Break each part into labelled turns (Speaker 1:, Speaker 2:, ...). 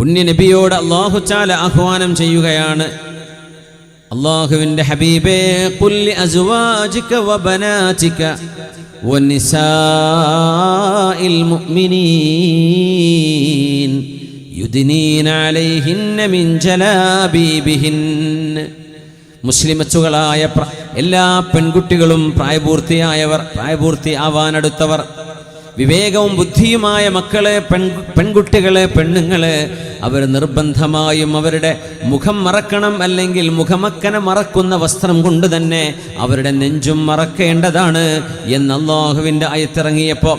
Speaker 1: പുണ്യനബിയോട് അള്ളാഹുച്ചാല ആഹ്വാനം ചെയ്യുകയാണ്. അള്ളാഹുവിന്റെ ഹബീബേ കുല്ലി അസുവാജിക്ക മിൻ ജലാബീബിഹിൻ. മുസ്ലിമച്ചുകളായ എല്ലാ പെൺകുട്ടികളും പ്രായപൂർത്തിയായവർ പ്രായപൂർത്തി ആവാനടുത്തവർ വിവേകവും ബുദ്ധിയുമായ മക്കളെ പെൺ പെൺകുട്ടികളെ പെണ്ണുങ്ങളെ അവർ നിർബന്ധമായും അവരുടെ മുഖം മറക്കണം അല്ലെങ്കിൽ മുഖമക്കന മറക്കുന്ന വസ്ത്രം കൊണ്ട് തന്നെ അവരുടെ നെഞ്ചും മറക്കേണ്ടതാണ് എന്ന് അള്ളാഹുവിന്റെ അയത്തിറങ്ങിയപ്പോൾ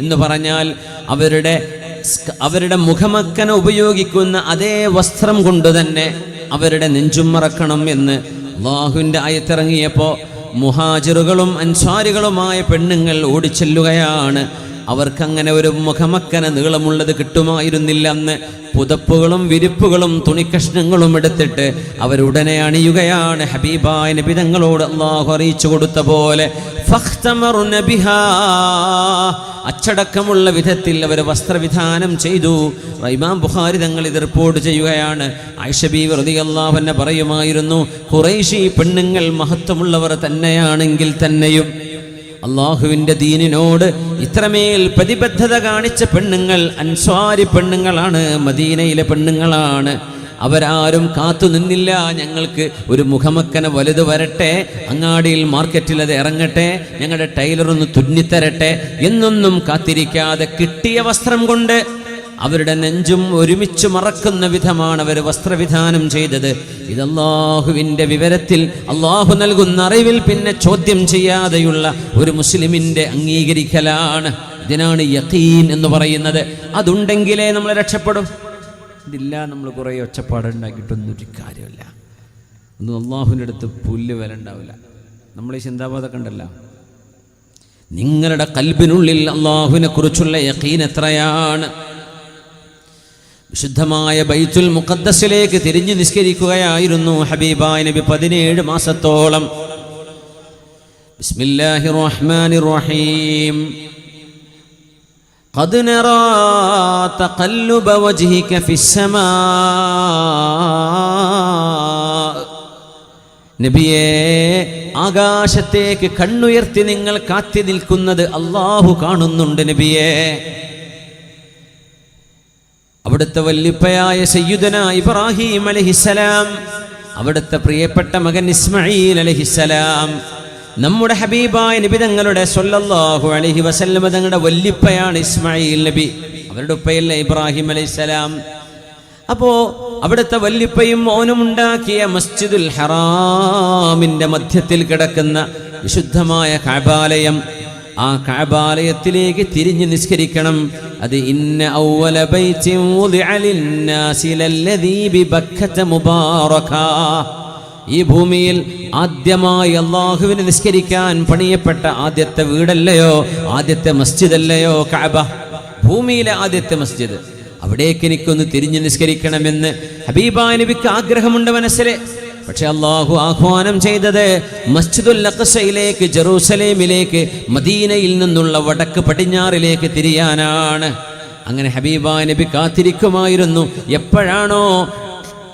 Speaker 1: എന്ന് പറഞ്ഞാൽ അവരുടെ അവരുടെ മുഖമക്കന ഉപയോഗിക്കുന്ന അതേ വസ്ത്രം കൊണ്ട് തന്നെ അവരുടെ നെഞ്ചും മറക്കണം എന്ന് അള്ളാഹുവിന്റെ അയത്തിറങ്ങിയപ്പോൾ മുഹാജിറുകളും അൻസാരികളുമായ പെണ്ണുങ്ങൾ ഓടിച്ചെല്ലുകയാണ്. അവർക്കങ്ങനെ ഒരു മുഖമക്കന നീളമുള്ളത് കിട്ടുമായിരുന്നില്ല അന്ന് പുതപ്പുകളും വിരിപ്പുകളും തുണിക്കഷ്ണങ്ങളും എടുത്തിട്ട് അവരുടനെ അണിയുകയാണ്. ഹബീബായ നബിതങ്ങളോട് അള്ളാഹു അറിയിച്ചു കൊടുത്ത പോലെ. അച്ചടക്കമുള്ള വിധത്തിൽ അവർ വസ്ത്രവിധാനം ചെയ്തു. റൈമാം ബുഖാരി തങ്ങൾ ഇത് റിപ്പോർട്ട് ചെയ്യുകയാണ്. ഐഷബി വൃതി അള്ളാഹന്നെ പറയുമായിരുന്നു കുറേശി പെണ്ണുങ്ങൾ മഹത്വമുള്ളവർ തന്നെയാണെങ്കിൽ തന്നെയും അള്ളാഹുവിന്റെ ദീനിനോട് ഇത്രമേൽ പ്രതിബദ്ധത കാണിച്ച പെണ്ണുങ്ങൾ അൻസ്വാരി പെണ്ണുങ്ങളാണ് മദീനയിലെ പെണ്ണുങ്ങളാണ്. അവരാരും കാത്തു നിന്നില്ല. ഞങ്ങൾക്ക് ഒരു മുഖമക്കന വലുത് വരട്ടെ അങ്ങാടിയിൽ മാർക്കറ്റിൽ അത് ഇറങ്ങട്ടെ ഞങ്ങളുടെ ടൈലറൊന്ന് തുന്നിത്തരട്ടെ എന്നൊന്നും കാത്തിരിക്കാതെ കിട്ടിയ വസ്ത്രം കൊണ്ട് അവരുടെ നെഞ്ചും ഒരുമിച്ച് മറക്കുന്ന വിധമാണ് അവർ വസ്ത്രവിധാനം ചെയ്തത്. ഇത് അള്ളാഹുവിന്റെ വിവരത്തിൽ അള്ളാഹു നൽകുന്ന അറിവിൽ പിന്നെ ചോദ്യം ചെയ്യാതെയുള്ള ഒരു മുസ്ലിമിന്റെ അംഗീകരിക്കലാണ്. ഇതിനാണ് യഖീൻ എന്ന് പറയുന്നത്. അതുണ്ടെങ്കിലേ നമ്മൾ രക്ഷപ്പെടും. ഇതില്ല നമ്മൾ കുറേ ഒച്ചപ്പാടുണ്ടാക്കിയിട്ടൊന്നും ഒരു കാര്യമില്ല. ഒന്നും അള്ളാഹുവിന്റെ അടുത്ത് പുല്ല് വില ഉണ്ടാവില്ല. നമ്മൾ ഈ ചിന്താബോധമൊക്കെ ഉണ്ടല്ലോ നിങ്ങളുടെ കൽബിനുള്ളിൽ അള്ളാഹുവിനെ കുറിച്ചുള്ള യഖീൻ എത്രയാണ്? വിശുദ്ധമായ ബൈത്തുൽ മുഖദ്ദസിലേക്ക് തിരിഞ്ഞു നിസ്കരിക്കുകയായിരുന്നു ഹബീബായ് നബി പതിനേഴ് മാസത്തോളം ബിസ്മില്ലാഹിർ റഹ്മാനിർ റഹീം قد نرى تقلب وجهك في السماء നബിയെ ആകാശത്തേക്ക് കണ്ണുയർത്തി നിങ്ങൾ കാത്തി നിൽക്കുന്നത് അള്ളാഹു കാണുന്നുണ്ട് നബിയെ അവിടുത്തെ വല്ലിപ്പയായ സയ്യുദന ഇബ്രാഹിം അലഹിസലാം അവിടുത്തെ പ്രിയപ്പെട്ട മകൻ ഇസ്മായിൽ അലഹിസലാം നമ്മുടെ ഹബീബായ നബി തങ്ങളുടെ സൊല്ലാഹു അലഹി വസല്ലമ തങ്ങളുടെ വല്ലിപ്പയാണ് ഇസ്മായിൽ നബി അവരുടെ ഉപ്പയല്ല ഇബ്രാഹിം അലൈഹിസ്സലാം. അപ്പോ അവിടുത്തെ വല്ലിപ്പയും മോനും ഉണ്ടാക്കിയ മസ്ജിദുൽ ഹറാമിന്റെ മധ്യത്തിൽ കിടക്കുന്ന വിശുദ്ധമായ കാബാലയം ആ കാബാലയത്തിലേക്ക് തിരിഞ്ഞ് നിസ്കരിക്കണം. അത് ഇന്ന ഔവല ബൈത്തിൻ വുദിഅ ലിന്നാസി ലല്ലദീ ബിബക്കത മുബാറക. ഈ ഭൂമിയിൽ ആദ്യമായി അള്ളാഹുവിനെ നിസ്കരിക്കാൻ പണിയപ്പെട്ട ആദ്യത്തെ വീടല്ലയോ ആദ്യത്തെ മസ്ജിദല്ലയോ കഅബ. ഭൂമിയിലെ ആദ്യത്തെ മസ്ജിദ്. അവിടേക്ക് എനിക്കൊന്ന് തിരിഞ്ഞു നിസ്കരിക്കണമെന്ന് ഹബീബാ നബിക്ക് ആഗ്രഹമുണ്ട് മനസ്സിലെ. പക്ഷെ അള്ളാഹു ആഹ്വാനം ചെയ്തത് മസ്ജിദുൽ അഖസയിലേക്ക് ജെറൂസലേമിലേക്ക് മദീനയിൽ നിന്നുള്ള വടക്ക് പടിഞ്ഞാറിലേക്ക് തിരിയാനാണ്. അങ്ങനെ ഹബീബ നബി കാത്തിരിക്കുമായിരുന്നു. എപ്പോഴാണോ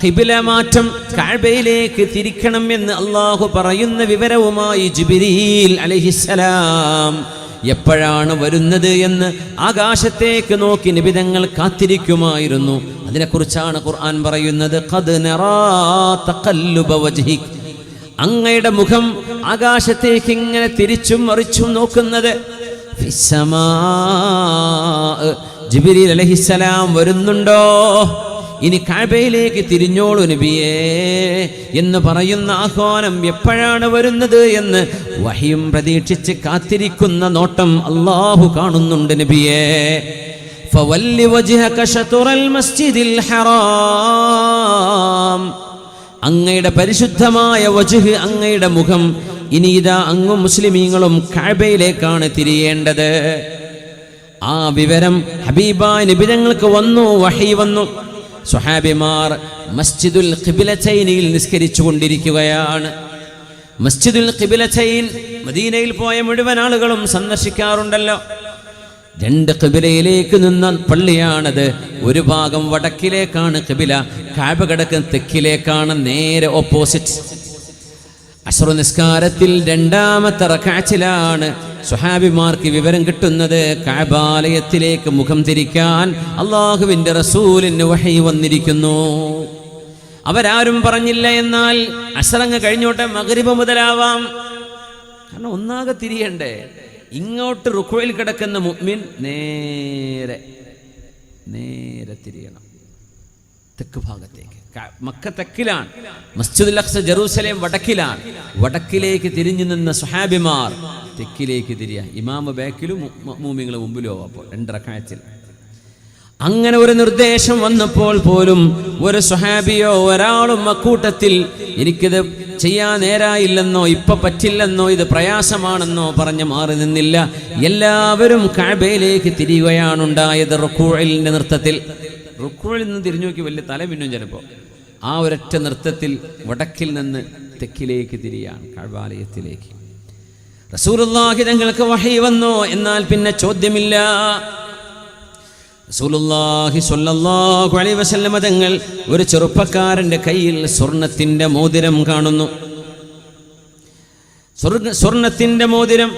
Speaker 1: കിബില മാറ്റം കാഴ്ബയിലേക്ക് തിരിക്കണം എന്ന് അള്ളാഹു പറയുന്ന വിവരവുമായി ജിബിരിൽ അലഹിസലാം എപ്പോഴാണ് വരുന്നത് എന്ന് ആകാശത്തേക്ക് നോക്കി നിബിതങ്ങൾ കാത്തിരിക്കുമായിരുന്നു. അതിനെക്കുറിച്ചാണ് ഖുർആൻ പറയുന്നത് അങ്ങയുടെ മുഖം ആകാശത്തേക്ക് ഇങ്ങനെ തിരിച്ചും മറിച്ചും നോക്കുന്നത് ജിബിരി അലഹിസലാം വരുന്നുണ്ടോ? ഇനി കാബയിലേക്ക് തിരിഞ്ഞോളൂ നബിയേ എന്ന് പറയുന്ന ആഹ്വാനം എപ്പോഴാണ് വരുന്നത് എന്ന് വഹിയും പ്രതീക്ഷിച്ച് കാത്തിരിക്കുന്ന നോട്ടം അള്ളാഹു കാണുന്നുണ്ട് നബിയേ. അങ്ങയുടെ പരിശുദ്ധമായ വജുഹ് അങ്ങയുടെ മുഖം ഇനി ഇതാ അങ്ങും മുസ്ലിമീങ്ങളും കാബയിലേക്കാണ് തിരിയേണ്ടത്. ആ വിവരം ഹബീബ നിബിതങ്ങൾക്ക് വന്നു വഹി വന്നു. സുഹാബിമാർ മസ്ജിദുൽ ഖിബിലച്ചൈനിയിൽ നിസ്കരിച്ചു കൊണ്ടിരിക്കുകയാണ് മസ്ജിദുൽ ഖിബിലച്ചൈൻ മദീനയിൽ പോയ മുഴുവൻ ആളുകളും സന്ദർശിക്കാറുണ്ടല്ലോ. രണ്ട് കിബിലയിലേക്ക് നിന്ന പള്ളിയാണത്. ഒരു ഭാഗം വടക്കിലേക്കാണ് കിബില കാബ കിടക്കുന്ന തെക്കിലേക്കാണ് നേരെ ഓപ്പോസിറ്റ് അശ്രു നിസ്കാരത്തിൽ രണ്ടാമത്തെ റക്കാച്ചിലാണ് സുഹാബിമാർക്ക് വിവരം കിട്ടുന്നത് കാബാലയത്തിലേക്ക് മുഖം തിരിക്കാൻ അള്ളാഹുവിന്റെ റസൂലിന് വഹി വന്നിരിക്കുന്നു. അവരാരും പറഞ്ഞില്ല എന്നാൽ അസറങ്ങ് കഴിഞ്ഞോട്ടെ മകരിപ മുതലാവാം. കാരണം ഒന്നാകെ തിരിയണ്ടേ. ഇങ്ങോട്ട് റുക്കോയിൽ കിടക്കുന്ന മുഅ്മിൻ നേരെ നേരെ തിരിയണം. തെക്ക് ഭാഗത്തേക്ക്. മക്ക തെക്കിലാണ്. മസ്ജിദുൽ ജെറൂസലേം വടക്കിലാണ്. വടക്കിലേക്ക് തിരിഞ്ഞു നിന്ന സുഹാബിമാർ തെക്കിലേക്ക് തിരിയ. ഇമാമ ബാക്കിലും മൂമിങ്ങൾ മുമ്പിലോ അപ്പോൾ രണ്ടറക്കായത്തിൽ അങ്ങനെ ഒരു നിർദ്ദേശം വന്നപ്പോൾ പോലും ഒരു സുഹാബിയോ ഒരാളും അക്കൂട്ടത്തിൽ എനിക്കിത് ചെയ്യാൻ നേരായില്ലെന്നോ ഇപ്പൊ പറ്റില്ലെന്നോ ഇത് പ്രയാസമാണെന്നോ പറഞ്ഞ് മാറി നിന്നില്ല. എല്ലാവരും കാബയിലേക്ക് തിരിയുകയാണുണ്ടായത് റുക്കൂഴിന്റെ നൃത്തത്തിൽ. റുക്കൂഴിൽ നിന്ന് തിരിഞ്ഞു നോക്കി വലിയ തല പിന്നും ചിലപ്പോൾ ആ ഒരൊറ്റ നൃത്തത്തിൽ വടക്കിൽ നിന്ന് തെക്കിലേക്ക് തിരിയാണ് കാബാലയത്തിലേക്ക് റസൂലുള്ളാഹി തങ്ങൾക്ക് വഹി വന്നു? എന്നാൽ പിന്നെ ചോദ്യമില്ല. റസൂലുള്ളാഹി സ്വല്ലല്ലാഹു അലൈഹി വസല്ലമ തങ്ങൾ ഒരു ചെറുപ്പക്കാരന്റെ കയ്യിൽ സ്വർണത്തിന്റെ മോതിരം കാണുന്നു. സ്വർണത്തിന്റെ മോതിരം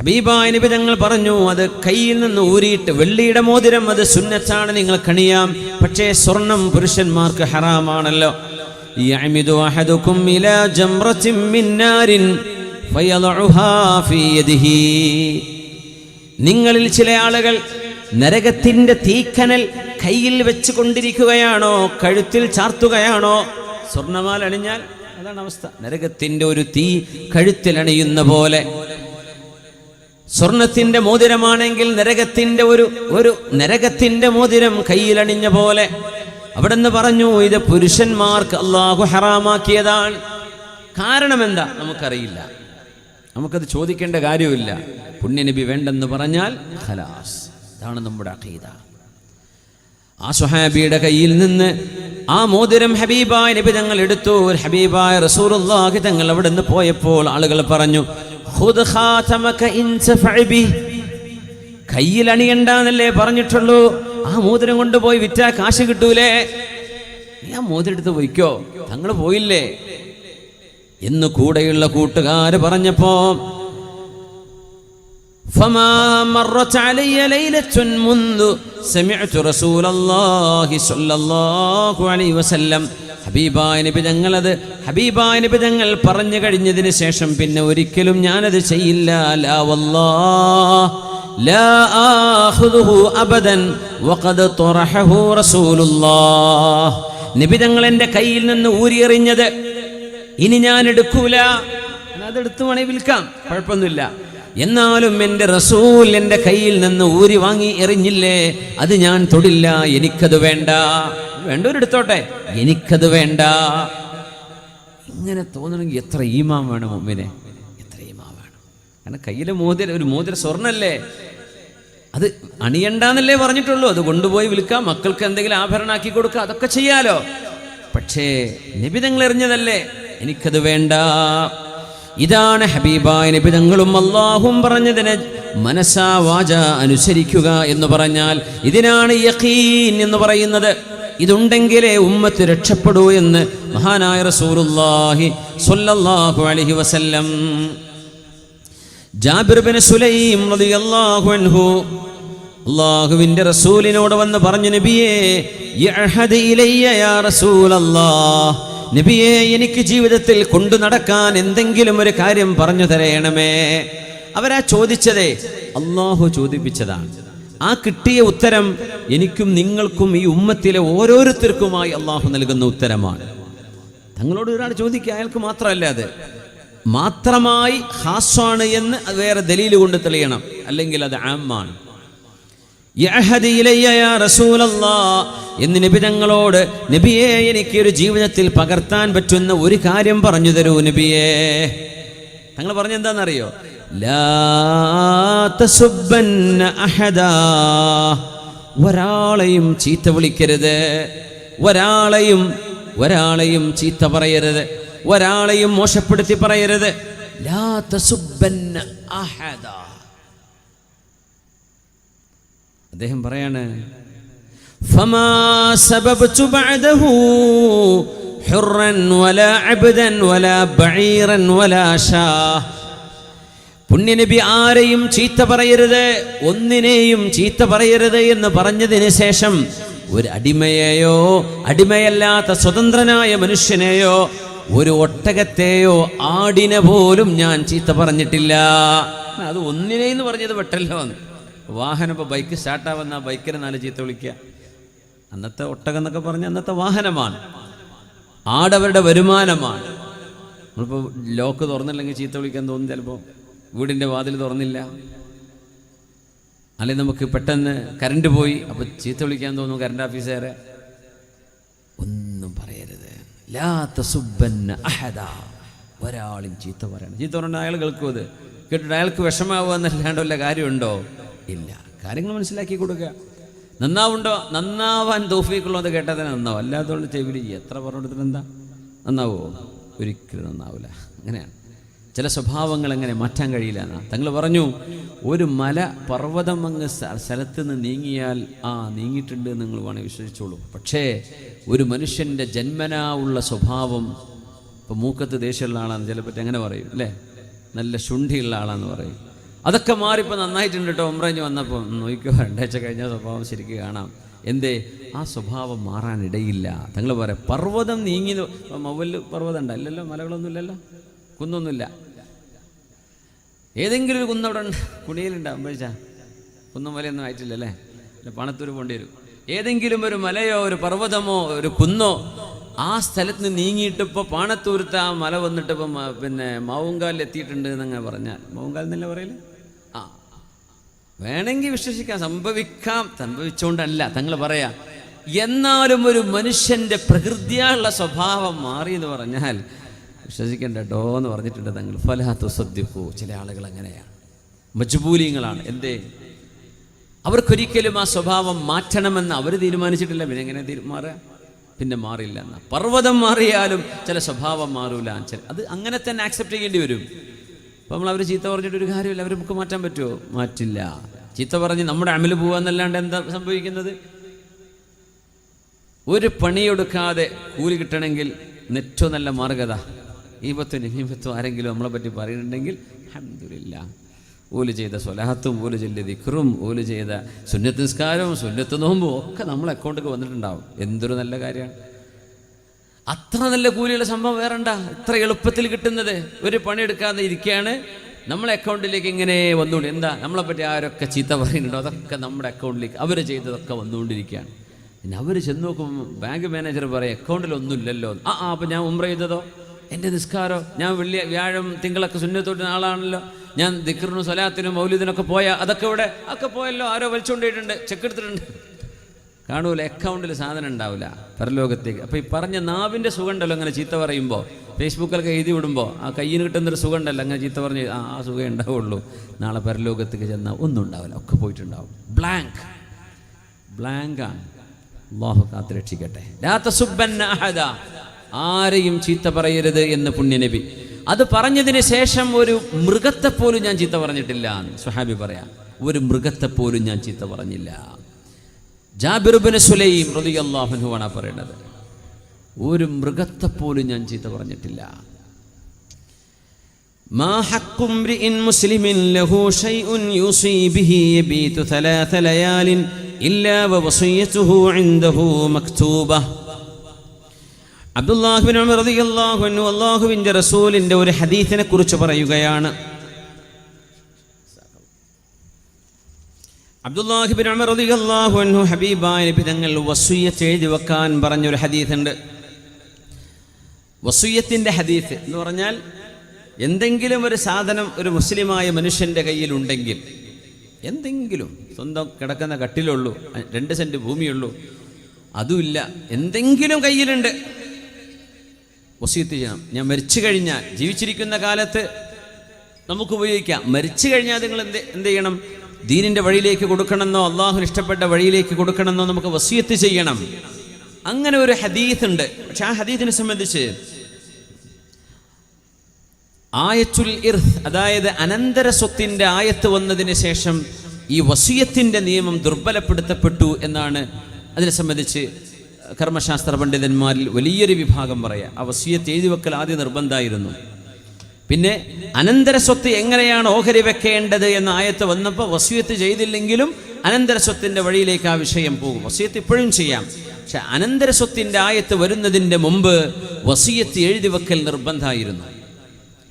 Speaker 1: ഹബീബായ നബി തങ്ങൾ പറഞ്ഞു അത് കയ്യിൽ നിന്ന് ഊരിയിട്ട് വെള്ളിയുടെ മോതിരം അത് സുന്നത്താണ് നിങ്ങൾ കണിയാം. പക്ഷേ സ്വർണം പുരുഷന്മാർക്ക് ഹറാമാണല്ലോ. നിങ്ങളിൽ ചില ആളുകൾ നരകത്തിന്റെ തീക്കനൽ കയ്യിൽ വെച്ച് കൊണ്ടിരിക്കുകയാണോ കഴുത്തിൽ ചാർത്തുകയാണോ? സ്വർണമാൽ അണിഞ്ഞാൽ അതാണ് അവസ്ഥ. നരകത്തിന്റെ ഒരു തീ കഴുത്തിൽ അണിയുന്ന പോലെ. സ്വർണത്തിന്റെ മോതിരമാണെങ്കിൽ നരകത്തിന്റെ ഒരു ഒരു നരകത്തിന്റെ മോതിരം കയ്യിലണിഞ്ഞ പോലെ. അവിടെ നിന്ന് പറഞ്ഞു ഇത് പുരുഷന്മാർക്ക് അള്ളാഹു ഹറാമാക്കിയതാണ്. കാരണം എന്താ നമുക്കറിയില്ല. നമുക്കത് ചോദിക്കേണ്ട കാര്യമില്ല പുണ്യനബി വേണ്ടെന്ന് പറഞ്ഞാൽ ഖലാസ്. ഇതാണ് നമ്മുടെ അഖീദ. ആ സുഹാബിയുടെ കയ്യിൽ നിന്ന് ആ മോതിരം ഹബീബായ നബി തങ്ങൾ എടുത്തു. ഹബീബായ റസൂലുള്ളാഹി തങ്ങൾ അവിടെ നിന്ന് പോയപ്പോൾ ആളുകൾ പറഞ്ഞു "ഖുദ് ഖാതമക ഇൻ തഫഅ ബി." കയ്യിൽ അണിയണ്ടെന്നല്ലേ പറഞ്ഞിട്ടുള്ളൂ ആ മോതിരം കൊണ്ടുപോയി വിറ്റാ കാശ് കിട്ടൂലേ നീ ആ മോതിരം എടുത്ത് പോയിക്കോ തങ്ങൾ പോയില്ലേ എന്ന് കൂടെയുള്ള കൂട്ടുകാര് പറഞ്ഞപ്പോ فما مرت علي ليلة منذ سمعت رسول الله صلى الله عليه وسلم ഹബീബായ നബി തങ്ങളത് ഹബീബായ നബി തങ്ങൾ പറഞ്ഞു കഴിഞ്ഞതിന് ശേഷം പിന്നെ ഒരിക്കലും ഞാനത് ചെയ്യില്ല. ലാ വല്ലാഹ്. ലാ ആഖുദുഹു അബദൻ വഖദ് തുറഹഹു റസൂലുള്ളാഹ്. നബി കയ്യിൽ നിന്ന് ഊരിയെറിഞ്ഞത് ഇനി ഞാൻ എടുക്കൂല. അതെടുത്ത് വേണേ വിൽക്കാം. കുഴപ്പമൊന്നുമില്ല. എന്നാലും എന്റെ റസൂൽ എന്റെ കയ്യിൽ നിന്ന് ഊരി വാങ്ങി എറിഞ്ഞില്ലേ? അത് ഞാൻ തൊടില്ല. എനിക്കത് വേണ്ട. വേണ്ടവരെടുത്തോട്ടെ. എനിക്കത് വേണ്ട. ഇങ്ങനെ തോന്നണമെങ്കിൽ എത്ര ഈമാൻ വേണം മുമ്പിനെ എത്ര ഈമാൻ വേണം? കാരണം കയ്യിലെ മോതിര ഒരു മോതിര സ്വർണല്ലേ? അത് അണിയണ്ടെന്നല്ലേ പറഞ്ഞിട്ടുള്ളൂ. അത് കൊണ്ടുപോയി വിൽക്കാം. മക്കൾക്ക് എന്തെങ്കിലും ആഭരണമാക്കി കൊടുക്കുക അതൊക്കെ ചെയ്യാലോ. പക്ഷേ നിബിതങ്ങൾ എറിഞ്ഞതല്ലേ? എനിക്കത് വേണ്ട. ഇതാണ് ഹബീബായ നിബിതങ്ങളും അള്ളാഹും പറഞ്ഞതിനെ മനസ്സാ വാച അനുസരിക്കുക എന്ന് പറഞ്ഞാൽ ഇതിനാണ് യഖീൻ എന്ന് പറയുന്നത്. ഇതുണ്ടെങ്കിലേ ഉമ്മത്ത് രക്ഷപ്പെടൂ എന്ന് മഹാനായ റസൂലുള്ളാഹി സ്വല്ലല്ലാഹു അലൈഹി വസല്ലം. ജാബിർ ബിൻ സുലൈം റളിയല്ലാഹു അൻഹു അള്ളാഹുവിന്റെ റസൂലിനോട് വന്ന് പറഞ്ഞു നബിയേ യാ റസൂലല്ലാഹ്. നബിയെ എനിക്ക് ജീവിതത്തിൽ കൊണ്ടു നടക്കാൻ എന്തെങ്കിലും ഒരു കാര്യം പറഞ്ഞു തരയണമേ. അവരാ ചോദിച്ചതേ അള്ളാഹു ചോദിപ്പിച്ചതാണ്. ആ കിട്ടിയ ഉത്തരം എനിക്കും നിങ്ങൾക്കും ഈ ഉമ്മത്തിലെ ഓരോരുത്തർക്കുമായി അള്ളാഹു നൽകുന്ന ഉത്തരമാണ്. തങ്ങളോട് ഒരാൾ ചോദിക്കുക അയാൾക്ക് മാത്രമല്ല അത്. മാത്രമായി ഹാസ്വാണ് എന്ന് വേറെ ദലീൽ കൊണ്ട് തെളിയണം. അല്ലെങ്കിൽ അത് ആമാണ്. എന്ന് നബി നബിയെ എനിക്ക് ഒരു ജീവിതത്തിൽ പകർത്താൻ പറ്റുന്ന ഒരു കാര്യം പറഞ്ഞു തരൂ നബിയേ. തങ്ങൾ പറഞ്ഞ എന്താണെന്നറിയോ ലാ തസുബ്ബന്ന അഹദാ ഒരാളെയും ചീത്ത വിളിക്കരുത് ഒരാളെയും ഒരാളെയും ചീത്ത പറയരുത് ഒരാളെയും മോശപ്പെടുത്തി പറയരുത് ലാ തസുബ്ബന്ന അഹദാ അദ്ദേഹം പറയാണ് فما سببت بعده حرا ولا عبدا ولا بعيرا ولا شاه പുണ്യനബി ആരെയും ചീത്ത പറയരുത് ഒന്നിനെയും ചീത്ത പറയരുത് എന്ന് പറഞ്ഞതിന് ശേഷം ഒരു അടിമയെയോ അടിമയല്ലാത്ത സ്വതന്ത്രനായ മനുഷ്യനെയോ ഒരു ഒട്ടകത്തെയോ ആടിനെ പോലും ഞാൻ ചീത്ത പറഞ്ഞിട്ടില്ല. അത് ഒന്നിനെന്ന് പറഞ്ഞത് പെട്ടല്ലോ എന്ന്. വാഹനം ഇപ്പോൾ ബൈക്ക് സ്റ്റാർട്ടാവുന്ന ബൈക്കിനെ നാല് ചീത്ത വിളിക്കുക. അന്നത്തെ ഒട്ടകം എന്നൊക്കെ പറഞ്ഞ അന്നത്തെ വാഹനമാണ്. ആടവരുടെ വരുമാനമാണ്. നമ്മളിപ്പോൾ ലോക്ക് തുറന്നില്ലെങ്കിൽ ചീത്ത വിളിക്കാൻ തോന്നും ചിലപ്പോൾ വീടിന്റെ വാതിൽ തുറന്നില്ല. അല്ലെങ്കിൽ നമുക്ക് പെട്ടെന്ന് കറണ്ട് പോയി. അപ്പോൾ ചീത്ത വിളിക്കാൻ തോന്നും കറണ്ട് ഓഫീസുകാരെ ഒന്നും പറയരുത്. ലാ തസുബ്ബന്ന അഹദ. ഒരാളും ചീത്ത പറയണം. ചീത്ത പറഞ്ഞാൽ അയാൾ കേൾക്കുമത് കേട്ടിട്ട് അയാൾക്ക് വിഷമാവുക എന്നല്ലാണ്ട് വല്ല കാര്യമുണ്ടോ? ഇല്ല. കാര്യങ്ങൾ മനസ്സിലാക്കി കൊടുക്കുക. നന്നാവുണ്ടോ? നന്നാവാൻ തോഫിക്കുള്ളത് കേട്ടാൽ തന്നെ നന്നാവും. അല്ലാത്തതുകൊണ്ട് ചെയ്യും എത്ര പറഞ്ഞെടുത്തിട്ട് എന്താ? നന്നാവുമോ ഒരിക്കലും നന്നാവില്ല അങ്ങനെയാണ്. ചില സ്വഭാവങ്ങൾ അങ്ങനെ മാറ്റാൻ കഴിയില്ല എന്നാ. തങ്ങൾ പറഞ്ഞു ഒരു മല പർവതം അങ്ങ് സ്ഥ- സ്ഥലത്ത് നിന്ന് നീങ്ങിയാൽ ആ നീങ്ങിയിട്ടുണ്ട് നിങ്ങൾ വേണേൽ വിശ്വസിച്ചോളൂ. പക്ഷേ ഒരു മനുഷ്യന്റെ ജന്മനാ ഉള്ള സ്വഭാവം ഇപ്പം മൂക്കത്ത് ദേഷ്യമുള്ള ആളാണ് ചിലപ്പോൾ അങ്ങനെ പറയും അല്ലേ? നല്ല ശുണ്ഠിയുള്ള ആളാന്ന് പറയും. അതൊക്കെ മാറിപ്പോൾ നന്നായിട്ടുണ്ട് കേട്ടോ ഒമ്രഞ്ഞ് വന്നപ്പോൾ നോക്കിയോ രണ്ടാഴ്ച കഴിഞ്ഞ സ്വഭാവം ശരിക്കും കാണാം. എന്തേ? ആ സ്വഭാവം മാറാനിടയില്ല. തങ്ങൾ പറയാം പർവതം നീങ്ങി മൊബൈൽ പർവതം ഉണ്ടല്ലോ മലകളൊന്നുമില്ലല്ലോ? കുന്നൊന്നുമില്ല. ഏതെങ്കിലും ഒരു കുന്നവിടെ അവിടെ കുണിയിലുണ്ടാവും പൈസ കുന്നും മലയൊന്നും ആയിട്ടില്ലല്ലേ? അല്ല പണത്തൂര് പോണ്ടി വരും. ഏതെങ്കിലും ഒരു മലയോ ഒരു പർവതമോ ഒരു കുന്നോ ആ സ്ഥലത്ത് നിന്ന് നീങ്ങിയിട്ടിപ്പോൾ പാണത്തൂരത്ത് ആ മല വന്നിട്ട് ഇപ്പം ആ, പിന്നെ മാവുങ്കാലിൽ എത്തിയിട്ടുണ്ട് എന്നങ്ങനെ പറഞ്ഞാൽ. മാവുങ്കാൽ എന്നല്ലേ പറയൽ? ആ. വേണമെങ്കിൽ വിശ്വസിക്കാം സംഭവിക്കാം. സംഭവിച്ചുകൊണ്ടല്ല തങ്ങൾ പറയാം. എന്നാലും ഒരു മനുഷ്യന്റെ പ്രകൃതിയുള്ള സ്വഭാവം മാറി എന്ന് പറഞ്ഞാൽ വിശ്വസിക്കേണ്ട കേട്ടോ എന്ന് പറഞ്ഞിട്ടുണ്ട് തങ്ങൾ. ഫലഹത്തു സദ്യക്കൂ ചില ആളുകൾ അങ്ങനെയാണ്. മജ്ബൂലിങ്ങളാണ്. എന്തേ? അവർക്കൊരിക്കലും ആ സ്വഭാവം മാറ്റണമെന്ന് അവർ തീരുമാനിച്ചിട്ടില്ല. പിന്നെ എങ്ങനെ മാറുക പിന്നെ മാറില്ല എന്ന. പർവതം മാറിയാലും ചില സ്വഭാവം മാറൂല. ചില അത് അങ്ങനെ തന്നെ ആക്സെപ്റ്റ് ചെയ്യേണ്ടി വരും. അപ്പോൾ നമ്മൾ അവർ ചീത്ത പറഞ്ഞിട്ട് ഒരു കാര്യമില്ല. അവർ നമുക്ക് മാറ്റാൻ പറ്റുമോ മാറ്റില്ല. ചീത്ത പറഞ്ഞ് നമ്മുടെ അമൽ പോവാന്നല്ലാണ്ട് എന്താ സംഭവിക്കുന്നത്? ഒരു പണിയെടുക്കാതെ കൂലി കിട്ടണമെങ്കിൽ നെറ്റോ നല്ല മാർഗത. ഈപത്തും നിമീപത്തും ആരെങ്കിലും നമ്മളെ പറ്റി പറയുന്നുണ്ടെങ്കിൽ അഹമ്മദില്ല ഓൽ ചെയ്ത സ്വലാഹത്തും ഓൽ ചെയ്ത ദിക്റും ഓൽ ചെയ്ത സുന്നത്ത് നിസ്കാരവും സുന്നത്ത് നോമ്പും ഒക്കെ നമ്മൾ അക്കൗണ്ടിലേക്ക് വന്നിട്ടുണ്ടാവും. എന്തൊരു നല്ല കാര്യമാണ്. അത്ര നല്ല കൂലിയുള്ള സംഭവം വേറണ്ട ഇത്ര എളുപ്പത്തിൽ കിട്ടുന്നത്. ഒരു പണിയെടുക്കാതെ ഇരിക്കുകയാണ്. നമ്മളെ അക്കൗണ്ടിലേക്ക് ഇങ്ങനെ വന്നുകൊണ്ട് എന്താ? നമ്മളെ പറ്റി ആരൊക്കെ ചീത്ത പറയുന്നുണ്ടോ? അതൊക്കെ നമ്മുടെ അക്കൗണ്ടിലേക്ക് അവർ ചെയ്തതൊക്കെ വന്നുകൊണ്ടിരിക്കുകയാണ്. പിന്നെ അവർ ചെന്ന് നോക്കുമ്പോൾ ബാങ്ക് മാനേജർ പറയും അക്കൗണ്ടിലൊന്നുമില്ലല്ലോ ആ ആ അപ്പം ഞാൻ ഉംറ ചെയ്തതോ? എന്റെ നിസ്കാരോ ഞാൻ വെള്ളി വ്യാഴം തിങ്കളൊക്കെ സുന്നത്തോട്ട് ആളാണല്ലോ. ഞാൻ ദിക്കറിനും സ്വലാത്തിനും മൗലിദിനൊക്കെ പോയാൽ അതൊക്കെ ഇവിടെ ഒക്കെ പോയല്ലോ ആരോ വലിച്ചുകൊണ്ടിട്ടുണ്ട് ചെക്ക് എടുത്തിട്ടുണ്ട്. കാണൂല അക്കൗണ്ടിൽ സാധനം ഉണ്ടാവില്ല പരലോകത്തേക്ക്. അപ്പോൾ ഈ പറഞ്ഞ നാവിന്റെ സുഖം ഉണ്ടല്ലോ അങ്ങനെ ചീത്ത പറയുമ്പോൾ ഫേസ്ബുക്കിലൊക്കെ എഴുതി വിടുമ്പോൾ ആ കയ്യിന് കിട്ടുന്നൊരു സുഖം ഉണ്ടല്ലോ അങ്ങനെ ചീത്ത പറഞ്ഞ് ആ ആ സുഖം ഉണ്ടാവുള്ളൂ. നാളെ പരലോകത്തേക്ക് ചെന്നാൽ ഒന്നും ഉണ്ടാവില്ല ഒക്കെ പോയിട്ടുണ്ടാവും. ബ്ലാങ്ക് ബ്ലാങ്കാണ് അള്ളാഹു കാത്ത് രക്ഷിക്കട്ടെ. ആരെയും ചീത്ത പറയരുത് എന്ന് പുണ്യനബി അത് പറഞ്ഞതിന് ശേഷം ഒരു മൃഗത്തെ പോലും ഞാൻ ചീത്ത പറഞ്ഞിട്ടില്ല എന്ന് സുഹാബി പറയാം ഒരു മൃഗത്തെ പോലും ഞാൻ ചീത്ത പറഞ്ഞില്ല ജാബിറുബിന് സുലൈം റളിയല്ലാഹുവിനുവാണ് ആ പറയുന്നത് ഒരു മൃഗത്തെ പോലും ഞാൻ ചീത്ത പറഞ്ഞിട്ടില്ല ما حق امرئ مسلم له شيء يوصي به يبيت ثلاث ليال إلا ووصيته عنده مكتوبة അബ്ദുല്ലാഹുബിൻ അൻഹു. അല്ലാഹുവിന്റെ റസൂലിന്റെ ഒരു ഹദീസിനെ കുറിച്ച് പറയുകയാണ്. അബ്ദുല്ലാഹിബിൻ അൻഹു ഹബീബായ നബി തങ്ങൾ വസിയ്യത്ത് എഴുതി വെക്കാൻ പറഞ്ഞൊരു ഹദീസുണ്ട്. വസൂയത്തിന്റെ ഹദീസ് എന്ന് പറഞ്ഞാൽ എന്തെങ്കിലും ഒരു സാധനം ഒരു മുസ്ലിമായ മനുഷ്യന്റെ കയ്യിലുണ്ടെങ്കിൽ എന്തെങ്കിലും സ്വന്തം കിടക്കുന്ന കട്ടിലുള്ളൂ രണ്ട് സെന്റ് ഭൂമിയുള്ളൂ അതുമില്ല എന്തെങ്കിലും കയ്യിലുണ്ട്. വസീത്ത് ചെയ്യണം. ഞാൻ മരിച്ചു കഴിഞ്ഞാൽ ജീവിച്ചിരിക്കുന്ന കാലത്ത് നമുക്ക് ഉപയോഗിക്കാം. മരിച്ചു കഴിഞ്ഞാൽ നിങ്ങൾ എന്ത് എന്ത് ചെയ്യണം? ദീനിന്റെ വഴിയിലേക്ക് കൊടുക്കണമെന്നോ അള്ളാഹുന് ഇഷ്ടപ്പെട്ട വഴിയിലേക്ക് കൊടുക്കണമെന്നോ നമുക്ക് വസീയത്ത് ചെയ്യണം. അങ്ങനെ ഒരു ഹദീത്ത് ഉണ്ട്. പക്ഷെ ആ ഹദീത്തിനെ സംബന്ധിച്ച് ആയച്ചുൽ ഇർഹ് അതായത് അനന്തര സ്വത്തിന്റെ ആയത്ത് വന്നതിന് ശേഷം ഈ വസീയത്തിന്റെ നിയമം ദുർബലപ്പെടുത്തപ്പെട്ടു എന്നാണ് അതിനെ സംബന്ധിച്ച് കർമ്മശാസ്ത്ര പണ്ഡിതന്മാരിൽ വലിയൊരു വിഭാഗം പറയാം. ആ വസീയത്ത് എഴുതി വെക്കൽ ആദ്യ നിർബന്ധമായിരുന്നു. പിന്നെ അനന്തര സ്വത്ത് എങ്ങനെയാണ് ഓഹരി വെക്കേണ്ടത് എന്ന ആയത്ത് വന്നപ്പോൾ വസീയത്ത് ചെയ്തില്ലെങ്കിലും അനന്തര സ്വത്തിന്റെ വഴിയിലേക്ക് ആ വിഷയം പോകും. വസീയത്ത് ഇപ്പോഴും ചെയ്യാം. പക്ഷെ അനന്തര സ്വത്തിന്റെ ആയത്ത് വരുന്നതിന്റെ മുമ്പ് വസീയത്ത് എഴുതി വെക്കൽ നിർബന്ധമായിരുന്നു.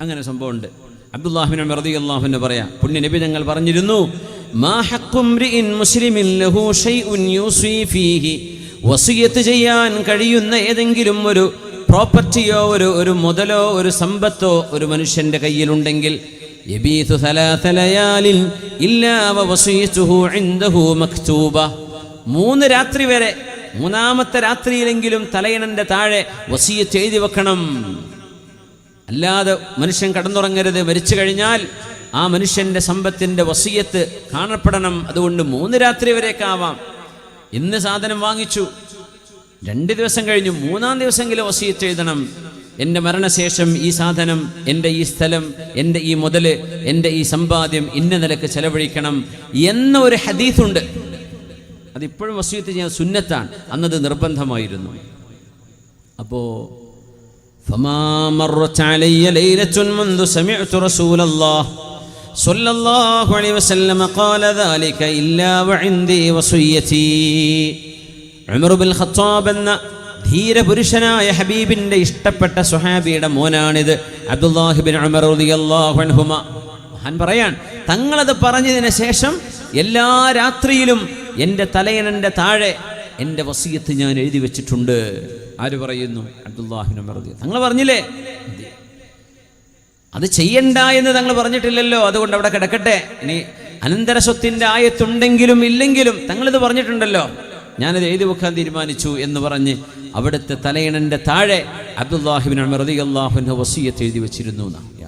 Speaker 1: അങ്ങനെ സംഭവമുണ്ട്. അബ്ദുല്ലാഹിനെ റതി അള്ളാഹുവിന് പറയാം പുണ്യ നബി ഞങ്ങൾ പറഞ്ഞിരുന്നു മാ ഹക്കും മുസ്ലിമിൻ ലഹു ഷൈഉൻ യൂസി ഫീഹി വസിയത്ത് ചെയ്യാൻ കഴിയുന്ന ഏതെങ്കിലും ഒരു പ്രോപ്പർട്ടിയോ ഒരു ഒരു മുതലോ ഒരു സമ്പത്തോ ഒരു മനുഷ്യന്റെ കയ്യിലുണ്ടെങ്കിൽ മൂന്ന് രാത്രി വരെ മൂന്നാമത്തെ രാത്രിയിലെങ്കിലും തലയണന്റെ താഴെ വസിയ ചെയ്തു വെക്കണം. അല്ലാതെ മനുഷ്യൻ കടന്നുറങ്ങരുത്. മരിച്ചു കഴിഞ്ഞാൽ ആ മനുഷ്യന്റെ സമ്പത്തിന്റെ വസീയത്ത് കാണപ്പെടണം. അതുകൊണ്ട് മൂന്ന് രാത്രി വരെയൊക്കെ ആവാം. ഇന്ന് സാധനം വാങ്ങിച്ചു. രണ്ട് ദിവസം കഴിഞ്ഞു മൂന്നാം ദിവസമെങ്കിലും വസീത്ത് എഴുതണം. എന്റെ മരണശേഷം ഈ സാധനം എന്റെ ഈ സ്ഥലം എന്റെ ഈ മുതൽ എന്റെ ഈ സമ്പാദ്യം ഇന്ന നിലയ്ക്ക് ചെലവഴിക്കണം എന്ന ഒരു ഹദീസുണ്ട്. അതിപ്പോഴും വസീത്ത് ചെയ്യാൻ സുന്നത്താണ്. അന്നത് നിർബന്ധമായിരുന്നു. അപ്പോ ഫമാ മറച്ചാലയ്യ ലൈലത്തുൻ മുൻദു സമിഅ്തു റസൂലല്ലാഹ്. صلى الله عليه وسلم قال ذلك إلا وعندي وصيتي ഉമർ ബിൻ ഖത്താബ് എന്ന ധീരപുരുഷനായ ഹബീബിന്റെ ഇഷ്ടപ്പെട്ട സുഹാബിയുടെ മോനാണിത് അബ്ദുല്ലാഹിബിൻ ഉമർ റളിയല്ലാഹു അൻഹുമ മഹാൻ പറയാൻ തങ്ങളത് പറഞ്ഞതിന് ശേഷം എല്ലാ രാത്രിയിലും എൻ്റെ തലയണൻ്റെ താഴെ എൻ്റെ വസീയത്ത് ഞാൻ എഴുതി വെച്ചിട്ടുണ്ട് ആര് പറയുന്നു അബ്ദുല്ലാഹിബിൻ ഉമർ റളിയ തങ്ങൾ പറഞ്ഞില്ലേ അത് ചെയ്യണ്ട എന്ന് തങ്ങൾ പറഞ്ഞിട്ടില്ലല്ലോ അതുകൊണ്ട് അവിടെ കിടക്കട്ടെ. ഇനി അനന്തര സ്വത്തിന്റെ ആയത്തുണ്ടെങ്കിലും ഇല്ലെങ്കിലും തങ്ങളിത് പറഞ്ഞിട്ടുണ്ടല്ലോ. ഞാനത് എഴുതി വെക്കാൻ തീരുമാനിച്ചു എന്ന് പറഞ്ഞ് അവിടുത്തെ തലയണന്റെ താഴെ അബ്ദുല്ലാഹിബിൻ റതി അള്ളാഹുവിന്റെ വസീയത്ത് എഴുതി വെച്ചിരുന്നു എന്നാണ്.